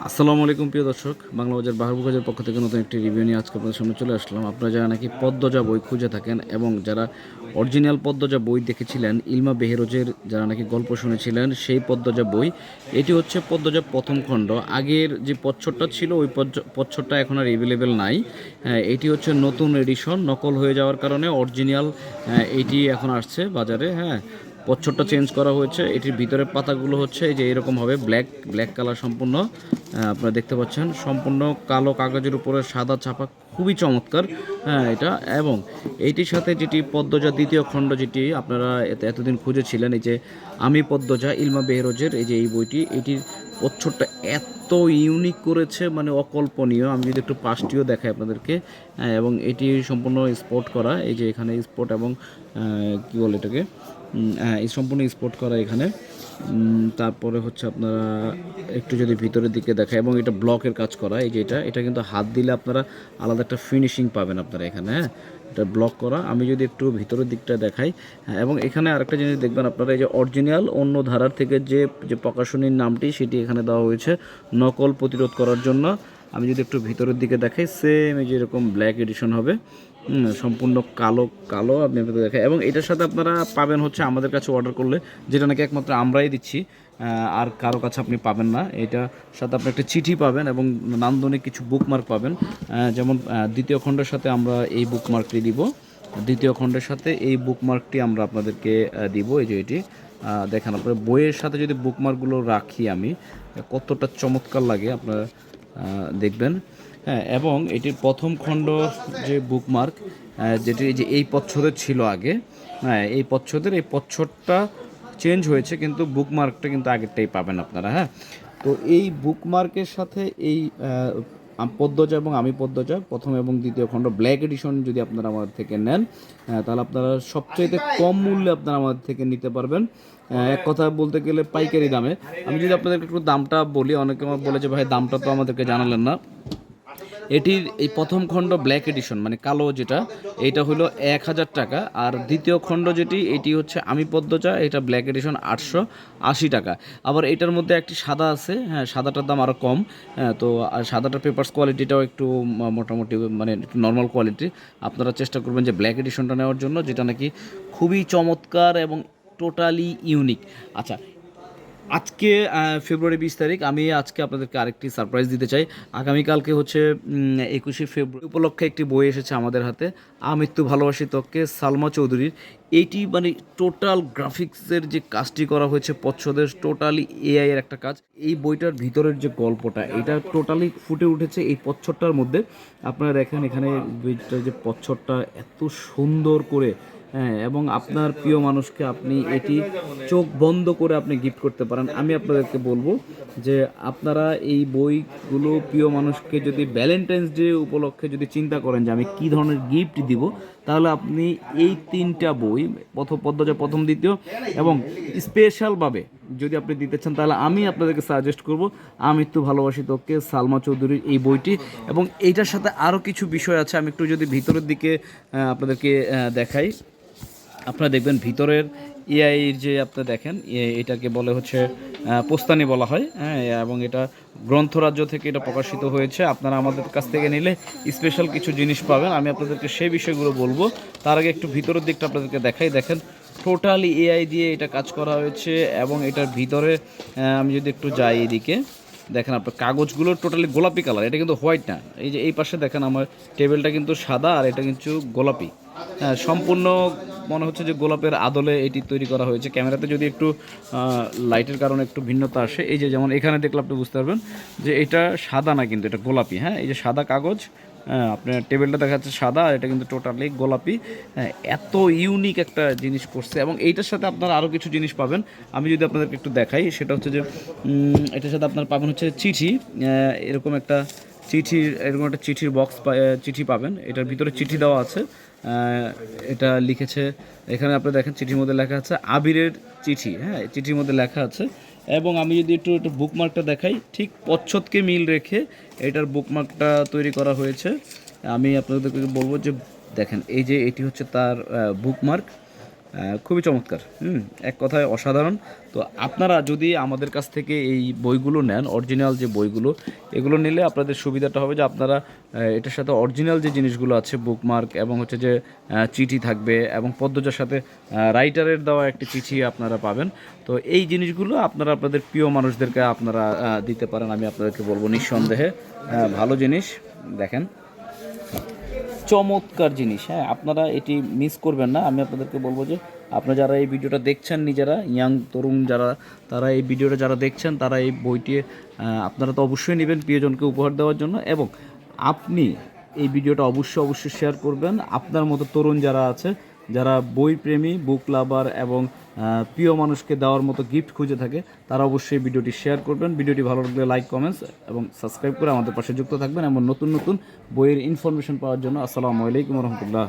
আসসালামু আলাইকুম প্রিয় দর্শক বাংলা বাজার বাহারবু বাজার পক্ষ থেকে নতুন একটি রিভিউ নিয়ে আজকে আপনাদের সামনে চলে আসলাম। আপনারা যারা নাকি পদ্মজা বই খুঁজে থাকেন এবং যারা অরিজিনাল পদ্মজা বই দেখেছিলেন ইলমা বেহেরোজের যারা নাকি গল্প শুনেছিলেন সেই পদ্মজা বই এটি হচ্ছে পদ্মজা প্রথম খণ্ড। আগের যে পচ্ছরটা ছিল ওই পচ্ছ- পচ্ছরটা এখন আর এভেলেবেল নাই। হ্যাঁ, এটি হচ্ছে নতুন এডিশন নকল হয়ে যাওয়ার কারণে অরিজিনাল এইটি এখন আসছে বাজারে হ্যাঁ। পচ্ছরটা চেঞ্জ করা হয়েছে এটির ভিতরের পাতাগুলো হচ্ছে এই যে এরকম হবে ব্ল্যাক ব্ল্যাক কালার সম্পূর্ণ। আপনারা দেখতে পাচ্ছেন সম্পূর্ণ কালো কাগজের উপরে সাদা ছাপা খুবই চমৎকার। হ্যাঁ এটা এবং এইটির সাথে যেটি পদ্মজা দ্বিতীয় খণ্ড যেটি আপনারা এত- এতদিন খুঁজেছিলেন এই যে আমি পদ্মজা ইলমা বেহরোজের এই যে এই বইটি এটির প্রচ্ছদটা এত ইউনিক করেছে মানে অকল্পনীয়। আমি যদি একটু পাশটিও দেখাই আপনাদেরকে হ্যাঁ, এবং এটি সম্পূর্ণ স্পট করা এই যে এখানে স্পট এবং কি বলে এটাকে? হ্যাঁ, সম্পূর্ণ স্পট করা এখানে। তারপরে হচ্ছে আপনারা একটু যদি ভিতরের দিকে দেখা এবং এটা ব্লকের কাজ করা এই যে এটা এটা কিন্তু হাত দিলে আপনারা আলাদা একটা ফিনিশিং পাবেন আপনারা এখানে হ্যাঁ? এটা ব্লক করা। আমি যদি একটু ভিতরের দিকটা দেখাই হ্যাঁ, এবং এখানে আরেকটা জিনিস দেখবেন আপনারা এই যে অরিজিনাল অন্য ধারার থেকে যে যে প্রকাশনীর নামটি সেটি এখানে দেওয়া হয়েছে নকল প্রতিরোধ করার জন্য। আমি যদি একটু ভিতরের দিকে দেখাই সেম এই যে এরকম ব্ল্যাক এডিশন হবে। সম্পূর্ণ কালো কালো, আপনি আপনাদের দেখেন। এবং এটার সাথে আপনারা পাবেন হচ্ছে আমাদের কাছে অর্ডার করলে, যেটা নাকি একমাত্র আমরাই দিচ্ছি আর কারও কাছে আপনি পাবেন না। এটা সাথে আপনি একটা চিঠি পাবেন এবং নান্দনিক কিছু বুকমার্ক পাবেন। যেমন দ্বিতীয় খণ্ডের সাথে আমরা এই বুকমার্কটি দিব। দ্বিতীয় খণ্ডের সাথে এই বুকমার্কটি আমরা আপনাদেরকে দিব। এই যে এটি দেখেন আপনার বইয়ের সাথে যদি বুকমার্কগুলো রাখি আমি, কতটা চমৎকার লাগে আপনারা দেখবেন। হ্যাঁ এবং এটির প্রথম খণ্ড যে বুকমার্ক যেটি যে এই পচ্ছদের ছিল আগে হ্যাঁ এই পচ্ছদের এই পচ্ছদটা চেঞ্জ হয়েছে, কিন্তু বুকমার্কটা কিন্তু আগেরটাই পাবেন আপনারা হ্যাঁ। তো এই বুকমার্কের সাথে এই পদ্মজা এবং আমি পদ্মজা, প্রথম এবং দ্বিতীয় খণ্ড ব্ল্যাক এডিশন যদি আপনারা আমাদের থেকে নেন তাহলে আপনারা সবচাইতে কম মূল্যে আপনারা আমাদের থেকে নিতে পারবেন। এক কথা বলতে গেলে পাইকারি দামে। আমি যদি আপনাদেরকে একটু দামটা বলি, অনেকে আমার বলে যে, ভাই, দামটা তো আমাদেরকে জানালেন না। এটির এই প্রথম খণ্ড ব্ল্যাক এডিশন মানে কালো যেটা, এইটা হলো এক হাজার টাকা। আর দ্বিতীয় খণ্ড যেটি, এটি হচ্ছে আমি পদ্মচা এটা ব্ল্যাক এডিশন আটশো আশি টাকা। আবার এটার মধ্যে একটি সাদা আছে হ্যাঁ সাদাটার দাম আরও কম হ্যাঁ তো সাদাটার পেপার্স কোয়ালিটিটাও একটু মোটামুটি মানে একটু নর্মাল কোয়ালিটি আপনারা চেষ্টা করবেন যে ব্ল্যাক এডিশনটা নেওয়ার জন্য, যেটা নাকি খুবই চমৎকার এবং টোটালি ইউনিক আচ্ছা আজকে ফেব্রুয়ারি বিশ তারিখ, আমি আজকে আপনাদেরকে আরেকটি সারপ্রাইজ দিতে চাই। আগামীকালকে হচ্ছে একুশে ফেব্রুয়ারি উপলক্ষে একটি বই এসেছে আমাদের হাতে আমৃত্যু ভালোবাসি তককে সালমা চৌধুরীর। এইটি মানে টোটাল গ্রাফিক্সের যে কাজটি করা হয়েছে পচ্ছদের টোটালি এআই এর একটা কাজ। এই বইটার ভিতরের যে গল্পটা, এটা টোটালি ফুটে উঠেছে এই পচ্ছরটার মধ্যে। আপনারা দেখেন এখানে যে পচ্ছরটা এত সুন্দর করে হ্যাঁ এবং আপনার প্রিয় মানুষকে আপনি এটি চোখ বন্ধ করে আপনি গিফট করতে পারেন। আমি আপনাদেরকে বলব যে আপনারা এই বইগুলো প্রিয় মানুষকে যদি ভ্যালেন্টাইন্স ডে উপলক্ষে যদি চিন্তা করেন যে আমি কী ধরনের গিফট দিব, তাহলে আপনি এই তিনটা বই, প্রথম পদ্মজা, প্রথম দ্বিতীয় এবং স্পেশালভাবে যদি আপনি দিতে চান, তাহলে আমি আপনাদেরকে সাজেস্ট করব আমি একটু ভালোবাসি তোকে, সালমা চৌধুরীর এই বইটি। এবং এইটার সাথে আরও কিছু বিষয় আছে, আমি একটু যদি ভিতরের দিকে আপনাদেরকে দেখাই। আপনারা দেখবেন ভিতরের এআইয়ের যে আপনি দেখেন এটাকে বলে হচ্ছে পোস্তানি বলা হয় হ্যাঁ এবং এটা গ্রন্থরাজ্য থেকে এটা প্রকাশিত হয়েছে। আপনারা আমাদের কাছ থেকে নিলে স্পেশাল কিছু জিনিস পাবেন। আমি আপনাদেরকে সেই বিষয়গুলো বলব। তার আগে একটু ভিতরের দিকটা আপনাদেরকে দেখাই। দেখেন টোটালি এআই দিয়ে এটা কাজ করা হয়েছে এবং এটার ভিতরে আমি যদি একটু যাই এদিকে, দেখেন আপনার কাগজগুলো টোটালি গোলাপি কালার এটা কিন্তু হোয়াইট না। এই যে এই পাশে দেখেন আমার টেবিলটা কিন্তু সাদা আর এটা কিন্তু গোলাপি। হ্যাঁ সম্পূর্ণ মনে হচ্ছে যে গোলাপের আদলে এটি তৈরি করা হয়েছে। ক্যামেরাতে যদি একটু লাইটের কারণে একটু ভিন্নতা আসে এই যে যেমন এখানে দেখলে আপনি বুঝতে পারবেন যে এটা সাদা না কিন্তু এটা গোলাপি হ্যাঁ? এই যে সাদা কাগজ হ্যাঁ আপনার টেবিলটা দেখা যাচ্ছে সাদা এটা কিন্তু টোটালি গোলাপি। হ্যাঁ, এত ইউনিক একটা জিনিস করছে এবং এইটার সাথে আপনারা আরও কিছু জিনিস পাবেন। আমি যদি আপনাদেরকে একটু দেখাই সেটা হচ্ছে যে এটার সাথে আপনারা পাবেন হচ্ছে চিঠি এরকম একটা চিঠির, এরকম একটা চিঠির বক্স চিঠি পাবেন। এটার ভিতরে চিঠি দেওয়া আছে। এটা লিখেছে, এখানে আপনি দেখেন, চিঠির মধ্যে লেখা আছে, আবিরের চিঠি হ্যাঁ চিঠির মধ্যে লেখা আছে। এবং আমি যদি একটু একটু বুকমার্কটা দেখাই, ঠিক পচ্ছদকে মিল রেখে এটার বুকমার্কটা তৈরি করা হয়েছে। আমি আপনাদেরকে বলব যে, দেখেন, এই যে, এটি হচ্ছে তার বুকমার্ক খুবই চমৎকার। হুম, এক কথায় অসাধারণ। তো আপনারা যদি আমাদের কাছ থেকে এই বইগুলো নেন অরিজিনাল যে বইগুলো, এগুলো নিলে আপনাদের সুবিধাটা হবে যে আপনারা এটার সাথে অরিজিনাল যে জিনিসগুলো আছে বুকমার্ক এবং হচ্ছে যে চিঠি থাকবে এবং পদ্মজার সাথে রাইটারের দেওয়া একটি চিঠি আপনারা পাবেন। তো এই জিনিসগুলো আপনারা আপনাদের প্রিয় মানুষদেরকে আপনারা দিতে পারেন, আমি আপনাদেরকে বলব নিঃসন্দেহে। ভালো জিনিস, দেখেন। চমৎকার জিনিস হ্যাঁ? আপনারা এটি মিস করবেন না। আমি আপনাদেরকে বলব যে, আপনারা যারা এই ভিডিওটা দেখছেন নিজেরা ইয়াং তরুণ যারা, তারা এই ভিডিওটা যারা দেখছেন, তারা এই বইটি আপনারা তো অবশ্যই নেবেন প্রিয়জনকে উপহার দেওয়ার জন্য এবং আপনি এই ভিডিওটা অবশ্যই অবশ্যই শেয়ার করবেন। আপনার মতো তরুণ যারা আছে যারা বই প্রেমী বুক লাভার এবং প্রিয় মানুষকে দেওয়ার মতো গিফট খুঁজে থাকে, তারা অবশ্যই ভিডিওটি শেয়ার করবেন। ভিডিওটি ভালো লাগলে লাইক কমেন্টস এবং সাবস্ক্রাইব করে আমাদের পাশে যুক্ত থাকবেন। এবং নতুন নতুন বইয়ের ইনফরমেশন পাওয়ার জন্য আসসালামু আলাইকুম রহমতুল্লাহ।